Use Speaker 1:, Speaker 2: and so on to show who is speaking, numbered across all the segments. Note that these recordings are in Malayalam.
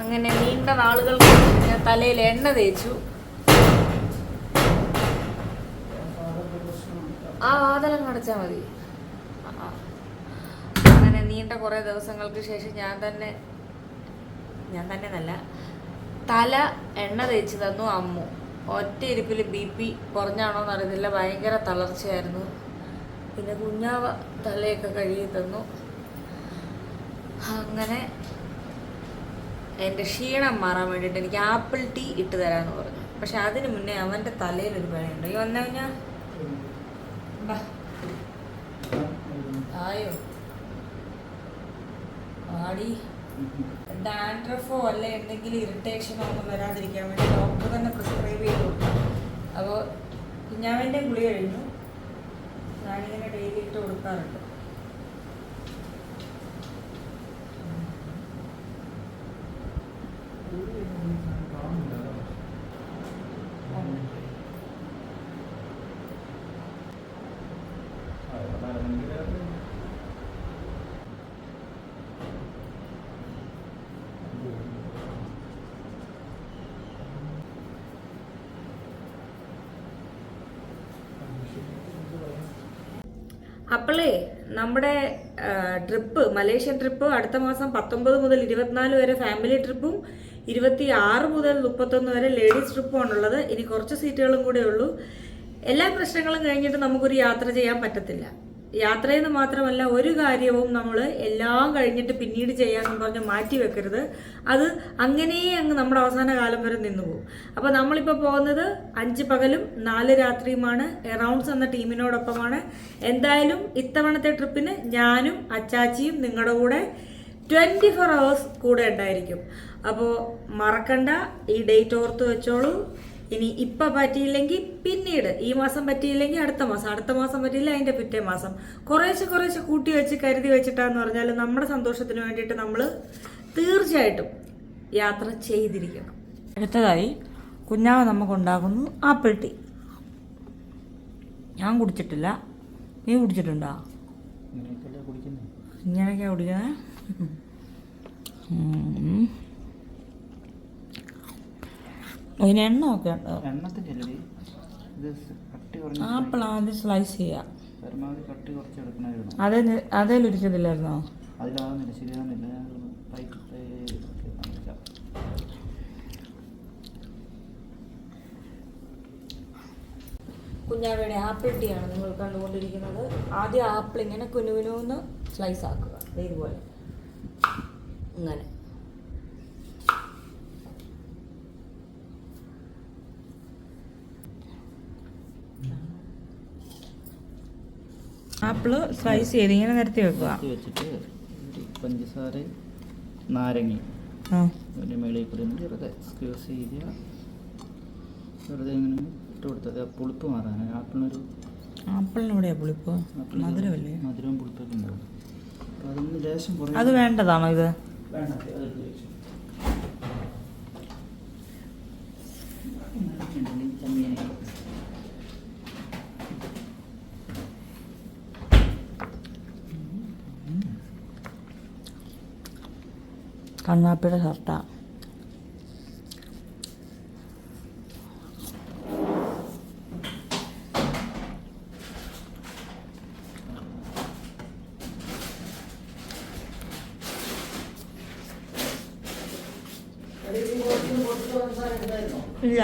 Speaker 1: അങ്ങനെ നീണ്ട നാളുകൾക്ക് ഞാൻ തലയിൽ എണ്ണ തേച്ചു. ആ വാതലം അടച്ചാൽ മതി. അങ്ങനെ നീണ്ട കുറേ ദിവസങ്ങൾക്ക് ശേഷം ഞാൻ തന്നെ ഞാൻ തന്നെ നല്ല തല എണ്ണ തേച്ച് തന്നു അമ്മു. ഒറ്റ ഇരിപ്പിൽ ബി പി കുറഞ്ഞാണോ എന്ന് അറിയത്തില്ല ഭയങ്കര തളർച്ചയായിരുന്നു. പിന്നെ കുഞ്ഞാവ തലയൊക്കെ കഴുകി തന്നു. അങ്ങനെ എന്റെ ക്ഷീണം മാറാൻ വേണ്ടിയിട്ട് എനിക്ക് ആപ്പിൾ ടീ ഇട്ട് തരാമെന്ന് പറഞ്ഞു. പക്ഷെ അതിന് മുന്നേ അവന്റെ തലയിൽ ഒരു പണിയുണ്ട്. ഈ വന്നു കഴിഞ്ഞാൽ ആയോ? ആടി ഡാൻഡ്രഫോ അല്ല എന്തെങ്കിലും ഇറിറ്റേഷനോ ഒന്നും വരാതിരിക്കാൻ വേണ്ടി ഡോക്ടർ തന്നെ പ്രിസ്ക്രൈബ് ചെയ്തു. കൊടുത്തു അപ്പോൾ കുഞ്ഞാവിന്റെ ഗുളി കഴിഞ്ഞു. ഞാനിങ്ങനെ ഡെയിലി ഇട്ട് കൊടുക്കാറുണ്ട്. അപ്പോളേ നമ്മുടെ ട്രിപ്പ് മലേഷ്യൻ ട്രിപ്പ് അടുത്ത മാസം പത്തൊമ്പത് മുതൽ ഇരുപത്തിനാല് വരെ ഫാമിലി ട്രിപ്പും ഇരുപത്തി ആറ് മുതൽ മുപ്പത്തൊന്ന് വരെ ലേഡീസ് ട്രിപ്പുമാണുള്ളത്. ഇനി കുറച്ച് സീറ്റുകളും കൂടെ ഉള്ളൂ. എല്ലാ പ്രശ്നങ്ങളും കഴിഞ്ഞിട്ട് നമുക്കൊരു യാത്ര ചെയ്യാൻ പറ്റത്തില്ല. യാത്രയെന്ന് മാത്രമല്ല ഒരു കാര്യവും നമ്മൾ എല്ലാം കഴിഞ്ഞിട്ട് പിന്നീട് ചെയ്യാമെന്ന് പറഞ്ഞ് മാറ്റി വെക്കരുത്. അത് അങ്ങനെ അങ്ങ് നമ്മുടെ അവസാന കാലം വരെ നിന്നു പോകും. അപ്പോൾ നമ്മളിപ്പോൾ പോകുന്നത് അഞ്ച് പകലും നാല് രാത്രിയുമാണ്. എറൗണ്ട്സ് എന്ന ടീമിനോടൊപ്പമാണ്. എന്തായാലും ഇത്തവണത്തെ ട്രിപ്പിന് ഞാനും അച്ചാച്ചിയും നിങ്ങളുടെ കൂടെ ട്വന്റി ഫോർ അവേഴ്സ് കൂടെ ഉണ്ടായിരിക്കും. അപ്പോൾ മറക്കണ്ട ഈ ഡേറ്റ് ഓർത്ത് വെച്ചോളൂ. ഇനി ഇപ്പം പറ്റിയില്ലെങ്കിൽ പിന്നീട് ഈ മാസം പറ്റിയില്ലെങ്കിൽ അടുത്ത മാസം അടുത്ത മാസം പറ്റിയില്ല അതിന്റെ പിറ്റേ മാസം. കുറേശ്ശെ കുറേശ്ശെ കൂട്ടി വെച്ച് കരുതി വെച്ചിട്ടാന്ന് പറഞ്ഞാൽ നമ്മുടെ സന്തോഷത്തിന് വേണ്ടിയിട്ട് നമ്മൾ തീർച്ചയായിട്ടും യാത്ര ചെയ്തിരിക്കണം. അടുത്തതായി കുഞ്ഞാവ് നമുക്കുണ്ടാകുന്നു ആപ്പിൾ ടീ. ഞാൻ കുടിച്ചിട്ടില്ല. നീ കുടിച്ചിട്ടുണ്ടോ? ഇങ്ങനെയൊക്കെയാ കുടിക്കുന്നത് അതിന് എണ്ണ ഒക്കെ ഉണ്ടോ?
Speaker 2: എണ്ണത്തിന്റെ ഇത് സ് കട്ടി കുറഞ്ഞ
Speaker 1: ആപ്പിൾ ആദ്യം സ്ലൈസ് ചെയ്യാം. അതേ അതേലിരിക്കത്തില്ലായിരുന്നോ. കുഞ്ഞാവയുടെ ആപ്പിൾ ടീ ആണ് നിങ്ങൾ കണ്ടുകൊണ്ടിരിക്കുന്നത്. ആദ്യം ആപ്പിൾ ഇങ്ങനെ കുനുകുനുന്ന് സ്ലൈസ് ആക്കുക. ദേ ഇതുപോലെ. ഇങ്ങനെ. ആപ്പിൾ സ്ലൈസ് ചെയ്ത് ഇങ്ങനെ നിരത്തി വെക്കുക.
Speaker 2: വെച്ചിട്ട് പഞ്ചസാര നാരങ്ങ അതിന്റെ മേളിൽ കൂടി വെറുതെ സ്ക്യൂസ് ചെയ്യുക. വെറുതെ ഇങ്ങനെ ഇട്ട് കൊടുത്തത് പുളിപ്പ് മാറാൻ ആപ്പിളിനൊരു
Speaker 1: ആപ്പിളിന് പുളിപ്പ്? മധുരമല്ലേ?
Speaker 2: മധുരവും പുളിപ്പൊക്കെ ഉണ്ടാവും.
Speaker 1: അത് വേണ്ടതാണോ ഇത്?
Speaker 2: വേണ്ട
Speaker 1: കണ്ണാപ്പിയുടെ ഷർട്ടാ ഇല്ല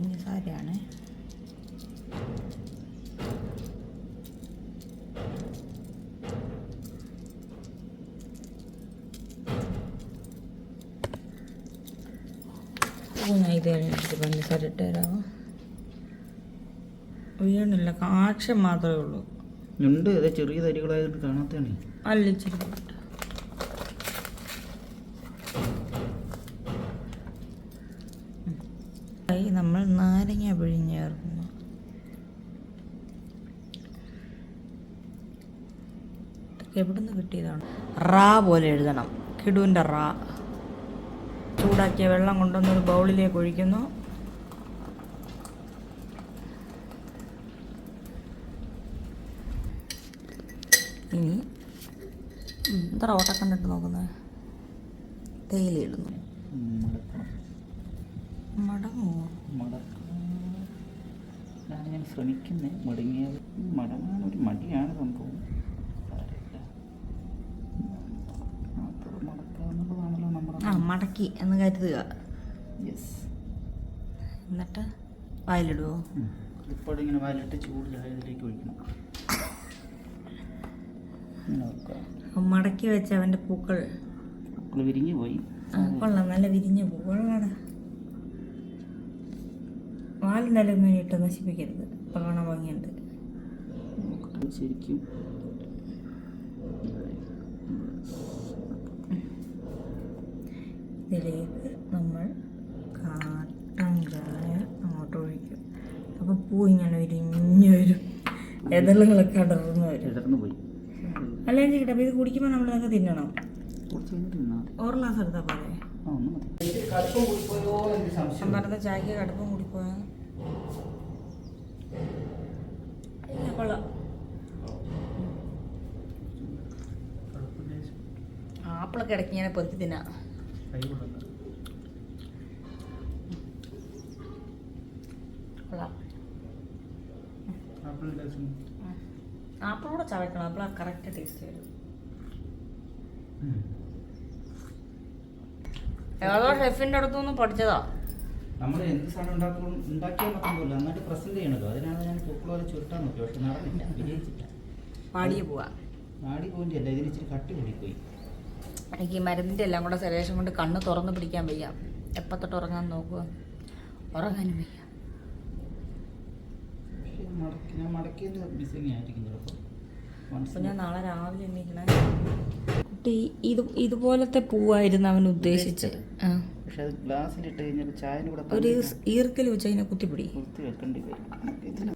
Speaker 1: പഞ്ചസാരയാണ് ഞാൻ ഇത് കഴിഞ്ഞിട്ട് പഞ്ചസാര ഇട്ട് തരാമോ വീണില്ല കാക്ഷം മാത്രമേ ഉള്ളൂ.
Speaker 2: ഉണ്ട് ഇത് ചെറിയ തരികളായതുകൊണ്ട് കാണാത്തതാണ്.
Speaker 1: അല്ല ഇച്ചിരി പോട്ടെ. നമ്മൾ നാരങ്ങ പിഴിഞ്ഞ് എവിടുന്ന് കിട്ടിയതാണ്? റാ പോലെ എഴുതണം. കിടുവിന്റെ റാ. ചൂടാക്കിയ വെള്ളം കൊണ്ടുവന്ന് ഒരു ബൗളിലേക്ക് ഒഴിക്കുന്നു. ഇനി എന്താ ഓട്ടം കണ്ടിട്ട് നോക്കുന്നത് തേയില ഇടുന്നു. മടങ്ങോ.
Speaker 2: മടക്കാൻ ഞാൻ ശ്രമിക്കുന്നത് മടങ്ങിയത് മടങ്ങാൻ ഒരു മടിയാണ് സംഭവം
Speaker 1: ആ മടക്കി എന്ന് കരുതുക.
Speaker 2: യെസ്
Speaker 1: എന്നിട്ട് വായിലിടുവോ?
Speaker 2: ഇപ്പോൾ ഇങ്ങനെ വായിലിട്ട് ചൂടിലായ ഇതിലേക്ക് ഒഴിക്കണം
Speaker 1: മടക്കി വെച്ച അവന്റെ പൂക്കൾ
Speaker 2: പൂക്കൾ വിരിഞ്ഞു പോയി
Speaker 1: കൊള്ളാം. നല്ല വിരിഞ്ഞ പൂക്കളാണ് നിലൊന്നും ഇട്ട് നശിപ്പിക്കരുത്. ഇപ്പം കാണാൻ ഭംഗിയുണ്ട്
Speaker 2: ശരിക്കും.
Speaker 1: ഇതിലേക്ക് നമ്മൾ കാട്ടഞ്ചായ ചായ അങ്ങോട്ട് ഒഴിക്കും. അപ്പം പൂ ഇങ്ങനെ വിരിഞ്ഞു വരും. എതളുകളൊക്കെ അടർന്നു വരും.
Speaker 2: ഇടർന്നു പോയി.
Speaker 1: അല്ലെങ്കിൽ ചേട്ടാ ഇത് കുടിക്കുമ്പോൾ നമ്മൾ അതൊക്കെ തിന്നണം ഓർ ഗ്ലാസ് എടുത്താൽ പോലെ അമ്പരത്തെ ചായക്ക് കടുപ്പം കൂടിപ്പോയാ കൊള്ളാം. ആപ്പിളൊക്കെ ഇടയ്ക്ക് ഇങ്ങനെ പൊതിച്ച് തിന്നാം. കൊള്ളാം.
Speaker 2: ആപ്പിൾ
Speaker 1: ആപ്പിളൂടെ ചവയ്ക്കണം. ആപ്പിള കറക്റ്റ് ടേസ്റ്റ് വരും. ഏതോ ഷെഫിന്റെ അടുത്തുനിന്ന് പഠിച്ചതാ.
Speaker 2: നമ്മൾ എന്ത് സാധനം ഉണ്ടാക്കും ഉണ്ടാക്കിയാൽ മാത്രം പോലും നന്നായിട്ട് പ്രസന്റ് ചെയ്യണല്ലോ. അതിനാണ് ഞാൻ പൂക്കൾ പോലെ ചുരുട്ടാൻ നോക്കി പക്ഷെ നടന്നില്ല. വിജയിച്ചില്ല.
Speaker 1: പാടിയ പോവാ.
Speaker 2: നാടി പോയിന്റ് അല്ല ഇതിന് ഇച്ചിരി കട്ടി കൂടിപ്പോയി.
Speaker 1: എനിക്ക് ഈ മരുന്നിന്റെ എല്ലാം കൂടെ സലേഷം കൊണ്ട് കണ്ണ് തുറന്ന് പിടിക്കാൻ വയ്യ. എപ്പോൾ തൊട്ട് ഉറങ്ങാൻ നോക്കുക ഉറങ്ങാനും വയ്യ.
Speaker 2: മടക്കി ഞാൻ മടക്കിയതിന്റെ മിസ്സിങ് ആയിരിക്കും ചിലപ്പോൾ
Speaker 1: അപ്പോൾ ഞാൻ നാളെ രാവിലെ എണീക്കണേ. കുട്ടി ഇത് ഇതുപോലത്തെ പൂവായിരുന്നു അവൻ ഉദ്ദേശിച്ചത്. ആ.
Speaker 2: പക്ഷെ അത് ഗ്ലാസ്സിൽ ഇട്ട് കഴിഞ്ഞാൽ ചായന്റെ കൂടെ
Speaker 1: ഒരു ഈർക്കൽ വെച്ച് അതിനെ കുത്തിപ്പിടി.
Speaker 2: കുത്തി വെക്കേണ്ടി വരും. ഇതിന്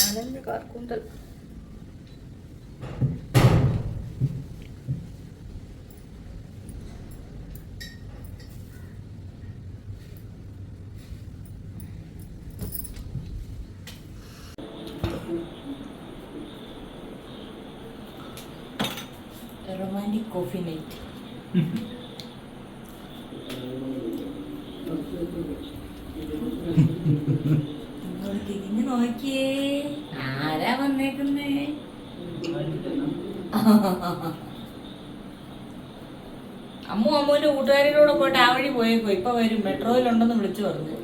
Speaker 1: നനഞ്ഞ കാർക്കൂന്തൽ. റൊമാന്റിക് കോഫി നൈറ്റ് നിങ്ങൾ തിരിഞ്ഞു നോക്കിയേ. ആരാ വന്നേക്കുന്നേ? അമ്മു അമ്മുവിന്റെ കൂട്ടുകാരിലൂടെ പോയിട്ട് ആ വഴി പോയേക്കോ ഇപ്പൊ വരും. മെട്രോയിലുണ്ടെന്ന് വിളിച്ചു പറഞ്ഞു.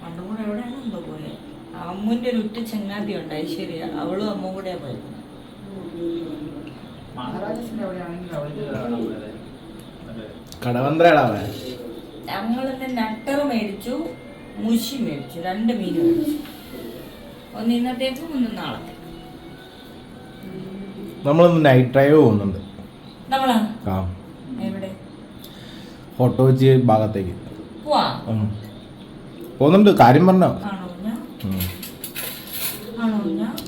Speaker 1: പണ്ടും കൂടെ എവിടെയാണ് എന്തോ പോയെ അമ്മുവിന്റെ ഒരു ഉറ്റ ചെങ്ങാതി ഉണ്ട് ഐശ്വര്യ. അവളും അമ്മും കൂടെ പോയത്. ഞങ്ങളിന്ന് നട്ടർ മേടിച്ചു മുഷി മേടിച്ചു രണ്ട് മീൻ മേടിച്ചു. ഒന്ന് ഇന്നത്തേക്കും ഒന്ന് നാളത്തേക്കും.
Speaker 3: നമ്മളൊന്ന് നൈറ്റ് ഡ്രൈവ് പോകുന്നുണ്ട്.
Speaker 1: നമ്മളാ?
Speaker 3: ആ.
Speaker 1: എവിടെ?
Speaker 3: ഫോട്ടോ വെച്ച് ഭാഗത്തേക്ക്. പോകുന്നുണ്ട് കാര്യം പറഞ്ഞോ.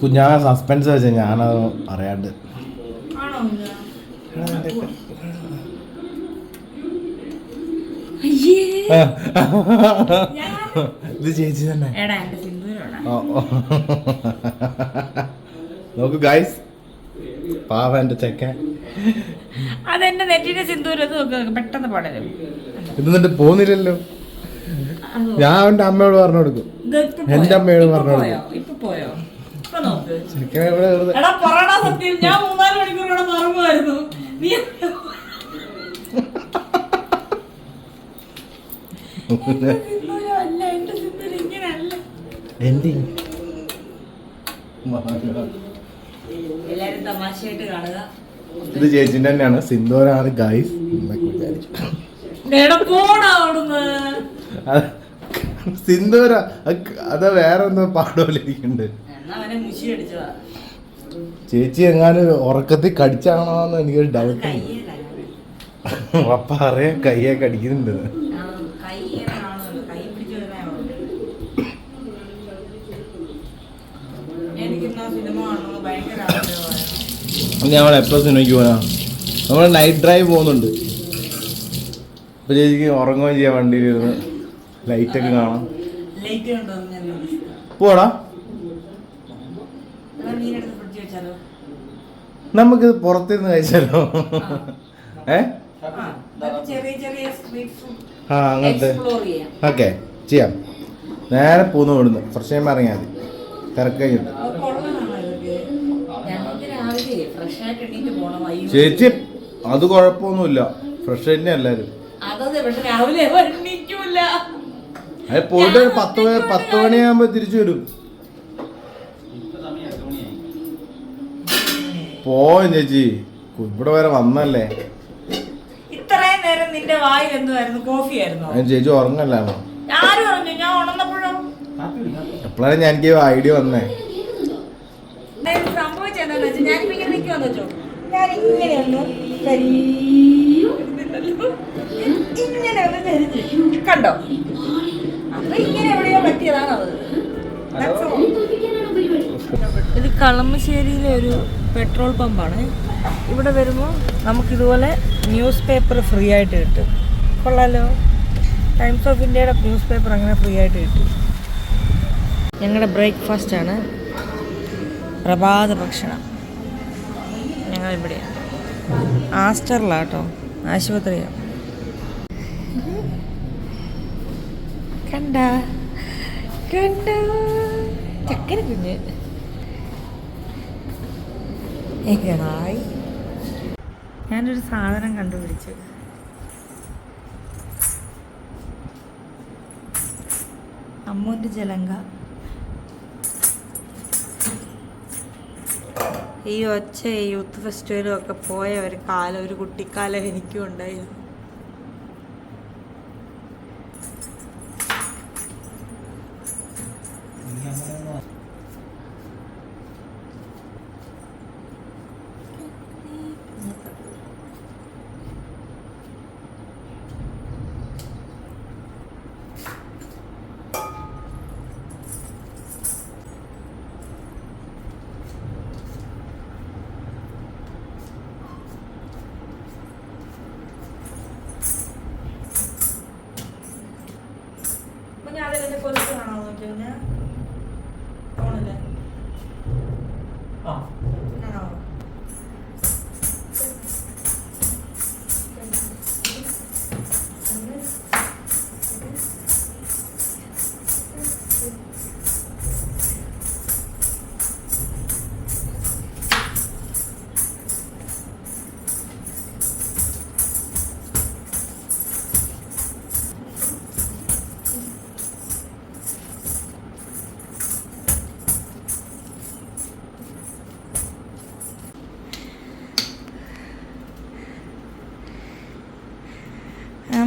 Speaker 1: ഞാൻ
Speaker 3: കുഞ്ഞാ സസ്പെൻസ് വെച്ച ഞാനത് അറിയാണ്ട് ഇത് ചേച്ചി തന്നെ. നോക്ക് ഗായ്സ് പാവ എന്റെ ചെക്ക
Speaker 1: അതെന്റെ നെറ്റിന്റെ സിന്ദൂരം അത് നോക്ക് പെട്ടെന്ന് പാടരും
Speaker 3: എന്നിട്ട് പോകുന്നില്ലല്ലോ ഞാൻ അവന്റെ അമ്മയോട് പറഞ്ഞു കൊടുക്കും. എന്റെ? അമ്മയോട് പറഞ്ഞു
Speaker 1: കൊടുക്കും? ഇപ്പൊ പോയോ? ഇപ്പൊ നോക്ക് എടാ പറയണ സത്യം. ഞാൻ മൂന്നാൽ മണിക്കൂർ ഇവിടെ നീ അല്ല എന്റെ ഇങ്ങനെയല്ല. എല്ലാരും തമാശയായിട്ട് കാണുക.
Speaker 3: ഇത് ചേച്ചിന്റെ തന്നെയാണ്. സിന്ദൂരാണ് ഗൈസ് എന്നൊക്കെ വിചാരിച്ചു. അത് സിന്ദൂര അത് വേറെ എന്തോ പാടുപോലെ ചേച്ചി എങ്ങാനും ഉറക്കത്തിൽ കടിച്ചാണോന്ന് എനിക്കൊരു ഡൗട്ട് അപ്പ അറിയാം കയ്യെ കടിക്കുന്നുണ്ട് ഞങ്ങൾ സിനിമയ്ക്ക് പോകാ നമ്മൾ നൈറ്റ് ഡ്രൈവ് പോകുന്നുണ്ട്. അപ്പൊ ചേച്ചിക്ക് ഉറങ്ങുകയും ചെയ്യാം വണ്ടിയിൽ ഇരുന്ന് ലൈറ്റ് ഒക്കെ കാണാം. പോടാ. നമുക്കിത് പുറത്തുനിന്ന് കഴിച്ചാലോ? ഏ?
Speaker 1: ആ,
Speaker 3: അങ്ങനത്തെ. ഓക്കെ ചെയ്യാം. നേരെ പോന്നു വിടുന്നു കുറച്ച് കഴിയുമ്പോൾ ഇറങ്ങിയാൽ മതി.
Speaker 1: പോണം
Speaker 3: ചേച്ചി അത് കുഴപ്പമൊന്നുമില്ല. ഫ്രഷ് തന്നെ
Speaker 1: എല്ലാരും.
Speaker 3: അത് പോയിട്ട് പത്ത് പത്ത് മണിയാകുമ്പോ തിരിച്ചു വരും. പോവും ചേച്ചി? ഇവിടെ വരെ വന്നല്ലേ?
Speaker 1: ഇത്രയും നേരം നിന്റെ വായിൽ എന്തുവായിരുന്നു? കോഫി ആയിരുന്നു?
Speaker 3: ചേച്ചി ഉറങ്ങല്ലാണോ
Speaker 1: ആര് ഞാൻ ഉണർന്നപ്പോഴോ?
Speaker 3: എപ്പോഴാണ് ഞാൻ എനിക്ക് ഐഡിയ വന്നേ?
Speaker 1: അതായത് സംഭവിച്ചെന്താന്ന് വെച്ചാൽ ഞാൻ ഇങ്ങനെ നിൽക്കുവാന്ന് വെച്ചോ. ഞാൻ ഇങ്ങനെ ഒന്ന് കരിയുന്നില്ലല്ലോ. ഇങ്ങനെ ഒന്ന് കരിഞ്ഞു കണ്ടോ? ഇങ്ങനെ എവിടെയോ പറ്റിയതാണ് അത്. ഇത് കളമശ്ശേരിയിലെ ഒരു പെട്രോൾ പമ്പാണ്. ഇവിടെ വരുമ്പോൾ നമുക്കിതുപോലെ ന്യൂസ് പേപ്പർ ഫ്രീ ആയിട്ട് കിട്ടും. കൊള്ളാലോ? ടൈംസ് ഓഫ് ഇന്ത്യയുടെ ന്യൂസ് പേപ്പർ അങ്ങനെ ഫ്രീ ആയിട്ട് കിട്ടും. ഞങ്ങളുടെ ബ്രേക്ക്ഫാസ്റ്റ് ആണ് പ്രഭാത ഭക്ഷണം. ഞങ്ങൾ ഇവിടെയാണ് ആസ്റ്ററിലാണ് കേട്ടോ ആശുപത്രിയാണ് കണ്ട? കണ്ട? ചക്കര കുഞ്ഞ് ഹായ് ഞാനൊരു സാധനം കണ്ടുപിടിച്ചു അമ്മൂന്റെ ജലങ്ക. ഈ ഒച്ച ഈ യൂത്ത് ഫെസ്റ്റിവലും ഒക്കെ പോയ ഒരു കാലം ഒരു കുട്ടിക്കാലം എനിക്കും ഉണ്ടായിരുന്നു അപ്പൊ ഞാൻ അതിന്റെ കൊലുസ് കാണാൻ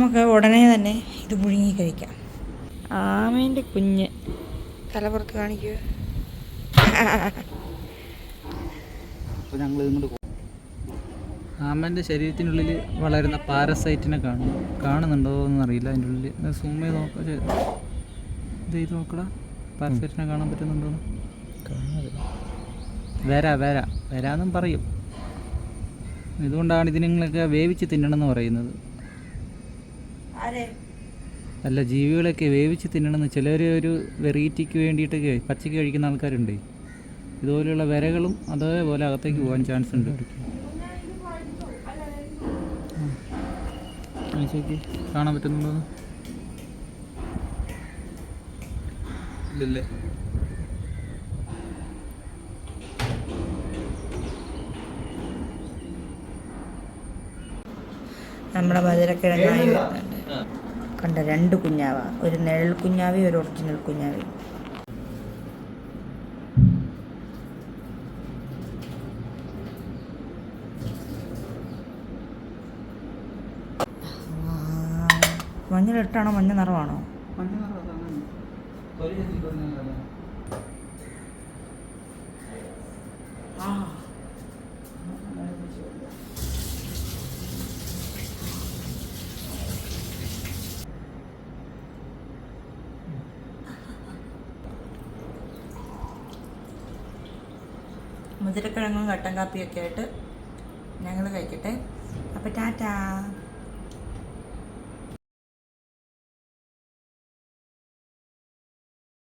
Speaker 1: നമുക്ക് ഉടനെ തന്നെ ഇത് പുഴുങ്ങി കഴിക്കാം. ആമേന്റെ കുഞ്ഞ്. തലപ്പുറത്ത് കാണിക്കുക
Speaker 2: ആമേന്റെ ശരീരത്തിനുള്ളിൽ വളരുന്ന പാരസൈറ്റിനെ കാണും. കാണുന്നുണ്ടോ എന്നറിയില്ല അതിന്റെ ഉള്ളിൽ സൂം ചെയ്ത് നോക്കാം. ശരി. ഇത് ചെയ്ത് നോക്കടാ. പാരസൈറ്റിനെ കാണാൻ പറ്റുന്നുണ്ടോ വരാ വരാ. വരാന്നും പറയും. ഇതുകൊണ്ടാണ് ഇതിനങ്ങളൊക്കെ വേവിച്ച് തിന്നണമെന്ന് പറയുന്നത്. അല്ല ജീവികളൊക്കെ വേവിച്ച് തിന്നണമെന്ന് ചിലർ ഒരു വെറൈറ്റിക്ക് വേണ്ടിയിട്ടൊക്കെ പച്ചയ്ക്ക് കഴിക്കുന്ന ആൾക്കാരുണ്ട്. ഇതുപോലെയുള്ള വിരകളും അതേപോലെ അകത്തേക്ക് പോകാൻ ചാൻസ് ഉണ്ട്. കാണാൻ പറ്റുന്നുണ്ടോ? ഇല്ലല്ലേ.
Speaker 1: നമ്മുടെ മധുരക്കിഴങ്ങായി. കണ്ട രണ്ട് കുഞ്ഞാവ. ഒരു നിഴൽ കുഞ്ഞാവി ഒരു ഒറിജിനൽ കുഞ്ഞാവി. മഞ്ഞളിട്ടാണോ? മഞ്ഞ നിറമാണോ
Speaker 2: മഞ്ഞ നിറം അതാണ്.
Speaker 1: ആ മുതിരക്കിഴങ്ങും കട്ടൻ കാപ്പിയൊക്കെ ആയിട്ട് ഞങ്ങൾ കഴിക്കട്ടെ. അപ്പോൾ ടാറ്റാ.